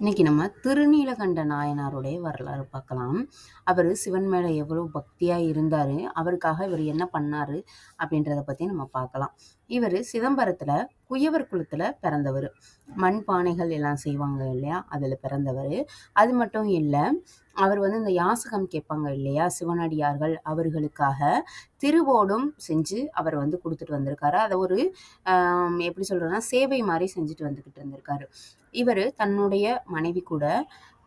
இன்னைக்கு நம்ம திருநீலகண்ட நாயனாருடைய வரலாறு பார்க்கலாம். அவர் சிவன் மேலே எவ்வளோ பக்தியாக இருந்தார் அவருக்காக இவர் என்ன பண்ணார் அப்படின்றத பற்றி நம்ம பார்க்கலாம். இவர் சிதம்பரத்தில் குயவர் குலத்தில் பிறந்தவர். மண் பானைகள் எல்லாம் செய்வாங்க இல்லையா? அதில் பிறந்தவர். அது மட்டும் இல்லை அவர் வந்து இந்த யாசகம் கேட்பாங்க இல்லையா? சிவனடியார்கள் அவர்களுக்காக திருவோடும் செஞ்சு அவர் வந்து கொடுத்துட்டு வந்திருக்காரு. அதை ஒரு எப்படி சொல்கிறதுனா சேவை மாதிரி செஞ்சுட்டு வந்துக்கிட்டு இருந்திருக்காரு. இவர் தன்னுடைய மனைவி கூட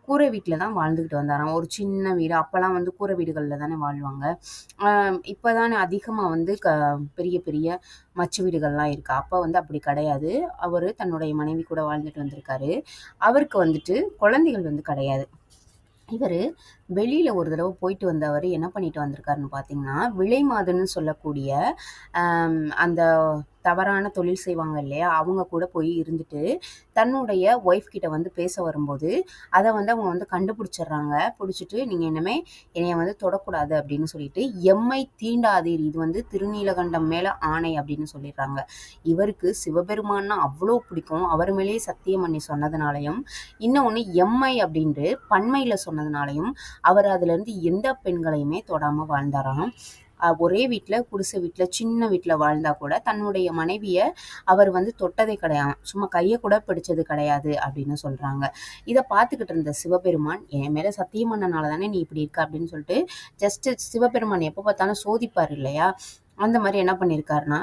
கூரை வீட்டில் தான் வாழ்ந்துக்கிட்டு வந்தாராம். ஒரு சின்ன வீடு. அப்போல்லாம் வந்து கூரை வீடுகளில் தானே வாழ்வாங்க. இப்போ தானே அதிகமாக வந்து க பெரிய பெரிய மச்சு வீடுகள்லாம் இருக்குது அப்போ வந்து அப்படி கிடையாது. அவர் தன்னுடைய மனைவி கூட வாழ்ந்துட்டு வந்திருக்காரு. அவருக்கு வந்துட்டு குழந்தைகள் வந்து கிடையாது. இவர் வெளியில் ஒரு தடவை போயிட்டு வந்தவர் என்ன பண்ணிட்டு வந்திருக்காருன்னு பார்த்தீங்கன்னா விலை மாதுன்னு சொல்லக்கூடிய அந்த தவறான தொழில் செய்வாங்க இல்லையா? அவங்க கூட போய் இருந்துட்டு தன்னுடைய ஒய்ஃப் கிட்ட வந்து பேச வரும்போது அதை வந்து அவங்க வந்து கண்டுபிடிச்சிடுறாங்க. பிடிச்சிட்டு நீங்கள் என்னமே என்னைய வந்து தொடக்கூடாது அப்படின்னு சொல்லிட்டு எம்மை தீண்டாதீர். இது வந்து திருநீலகண்டம் மேலே ஆணை அப்படின்னு சொல்லிடுறாங்க. இவருக்கு சிவபெருமான்னா அவ்வளோ பிடிக்கும். அவர் மேலேயே சத்தியம் பண்ணி சொன்னதுனாலையும் இன்னொன்று எம்மை அப்படின்ட்டு பண்மையில் சொன்னதுனாலையும் அவர் அதுலேருந்து எந்த பெண்களையுமே தொடாமல் வாழ்ந்தாராம். ஒரே வீட்டில் குடிசை வீட்டில் சின்ன வீட்டில் வாழ்ந்தா கூட தன்னுடைய மனைவியை அவர் வந்து தொட்டதே கிடையாது. சும்மா கையை கூட பிடிச்சது கிடையாது அப்படின்னு சொல்கிறாங்க இதை பார்த்துக்கிட்டு இருந்த சிவபெருமான் என் மேலே சத்தியம் பண்ணனால தானே நீ இப்படி இருக்க? அப்படின்னு சொல்லிட்டு ஜஸ்ட் சிவபெருமான் எப்போ பார்த்தாலும் சோதிப்பார் இல்லையா? அந்த மாதிரி என்ன பண்ணியிருக்காருன்னா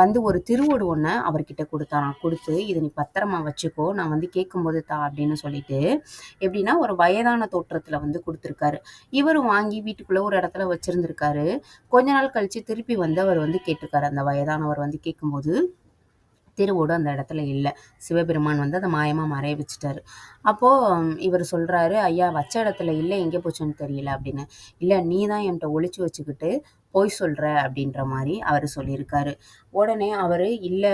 வந்து ஒரு திருவோடு ஒன்று அவர்கிட்ட கொடுத்தாராம் கொடுத்து இதை நீ பத்திரமா வச்சுக்கோ நான் வந்து கேட்கும்போது தா அப்படின்னு சொல்லிட்டு எப்படின்னா ஒரு வயதான தோற்றத்தில் வந்து கொடுத்துருக்காரு. இவரும் வாங்கி வீட்டுக்குள்ளே ஒரு இடத்துல வச்சுருந்துருக்காரு. கொஞ்ச நாள் கழித்து திருப்பி வந்து அவர் வந்து கேட்டிருக்காரு. அந்த வயதானவர் வந்து கேட்கும்போது திருவோடு அந்த இடத்துல இல்லை. சிவபெருமான் வந்து அதை மாயமாக மறைய வச்சுட்டாரு. அப்போது இவர் சொல்கிறாரு ஐயா வச்ச இடத்துல இல்லை எங்கே போச்சுன்னு தெரியல அப்படின்னு. இல்லை நீ தான் என்கிட்ட ஒழிச்சு வச்சுக்கிட்டு பொய் சொல்கிற அப்படின்ற மாதிரி அவர் சொல்லியிருக்காரு. உடனே அவர் இல்லை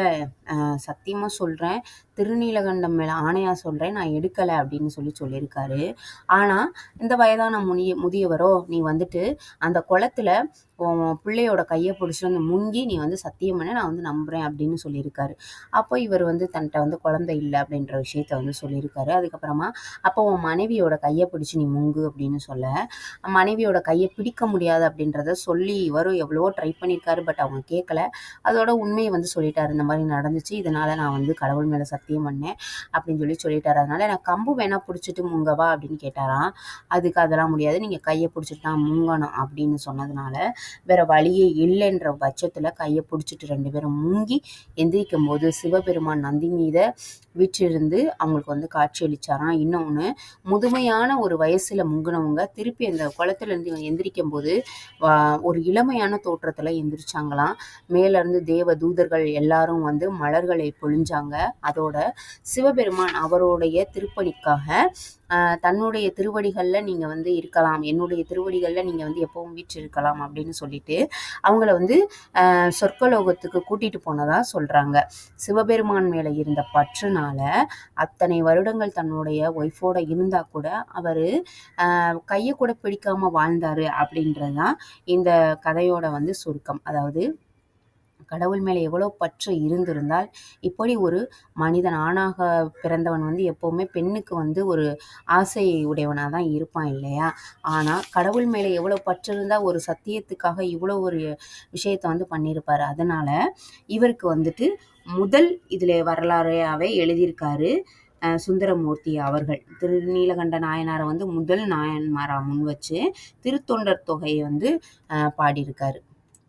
சத்தியமாக சொல்கிறேன் திருநீலகண்டம் மேலே ஆணையாக சொல்கிறேன் நான் எடுக்கலை அப்படின்னு சொல்லி சொல்லியிருக்காரு. ஆனால் இந்த வயதான முனிய முதியவரோ நீ வந்துட்டு அந்த குளத்துல பிள்ளையோட கையை பிடிச்சிட்டு வந்து முங்கி நீ வந்து சத்தியம் பண்ண நான் வந்து நம்புகிறேன் அப்படின்னு சொல்லியிருக்காரு. அப்போ இவர் வந்து தன்கிட்ட வந்து குழந்தை இல்லை அப்படின்ற விஷயத்த வந்து சொல்லியிருக்காரு. அதுக்கப்புறமா அப்போ உன் மனைவியோட கையை பிடிச்சி நீ முங்கு அப்படின்னு சொல்ல மனைவியோட கையை பிடிக்க முடியாது அப்படின்றத சொல்லி இவரும் எவ்வளவோ ட்ரை பண்ணியிருக்காரு பட் அவங்க கேட்கல அதோட உண்மையை வந்து சொல்லிட்டாரு. இந்த மாதிரி நடந்துச்சு. இதனால் நான் வந்து கடவுள் மேலே சத்தியம் பண்ணேன் அப்படின்னு சொல்லி சொல்லிட்டாரு. அதனால் எனக்கு கம்பு வேணால் பிடிச்சிட்டு முங்கவா அப்படின்னு கேட்டாராம். அதுக்கு அதெல்லாம் முடியாது. நீங்கள் கையை பிடிச்சிட்டு தான் முங்கணும் அப்படின்னு சொன்னதுனால வேறு வழியே இல்லைன்ற பட்சத்தில் கையை பிடிச்சிட்டு ரெண்டு பேரும் முங்கி எந்திரிக்கும் போது சிவபெருமான் நந்தி மீதை வீற்றிருந்து அவங்களுக்கு வந்து காட்சியளிச்சாராம் இன்னொன்று முதுமையான ஒரு வயசில் முங்கினவங்க திருப்பி அந்த குளத்துலேருந்து எந்திரிக்கும் போது ஒரு இளமையான தோற்றத்தில் எந்திரிச்சாங்களாம். மேலேருந்து தேவ தூதர்கள் எல்லாரும் வந்து மலர்களை பொழிஞ்சாங்க. அதோட சிவபெருமான் அவருடைய திருப்பணிக்காக தன்னுடைய திருவடிகளில் நீங்கள் வந்து இருக்கலாம் என்னுடைய திருவடிகளில் நீங்கள் வந்து எப்பவும் வீற்று இருக்கலாம் அப்படின்னு சொல்லிட்டு அவங்கள வந்து சொர்க்கலோகத்துக்கு கூட்டிகிட்டு போனதாக சொல்கிறாங்க சிவபெருமான் மேலே இருந்த பற்றுனால அத்தனை வருடங்கள் தன்னுடைய ஒய்ஃபோட இருந்தால் கூட அவர் கையை கூட பிடிக்காமல் வாழ்ந்தார் அப்படின்றது தான் இந்த கதையோட வந்து சுருக்கம். அதாவது கடவுள் மேலே எவ்வளோ பற்று இருந்திருந்தால் இப்படி ஒரு மனிதன் ஆணாக பிறந்தவன் வந்து எப்போவுமே பெண்ணுக்கு வந்து ஒரு ஆசை உடையவனாக தான் இருப்பான் இல்லையா? ஆனால் கடவுள் மேலே எவ்வளோ பற்று இருந்தால் ஒரு சத்தியத்துக்காக இவ்வளோ ஒரு விஷயத்தை வந்து பண்ணியிருப்பார். அதனால் இவருக்கு வந்துட்டு முதல் இதில் வரலாறையாகவே எழுதியிருக்காரு சுந்தரமூர்த்தி அவர்கள். திரு நீலகண்ட நாயனாரை வந்து முதல் நாயன்மாராக முன் வச்சு திருத்தொண்டர் தொகையை வந்து பாடியிருக்காரு.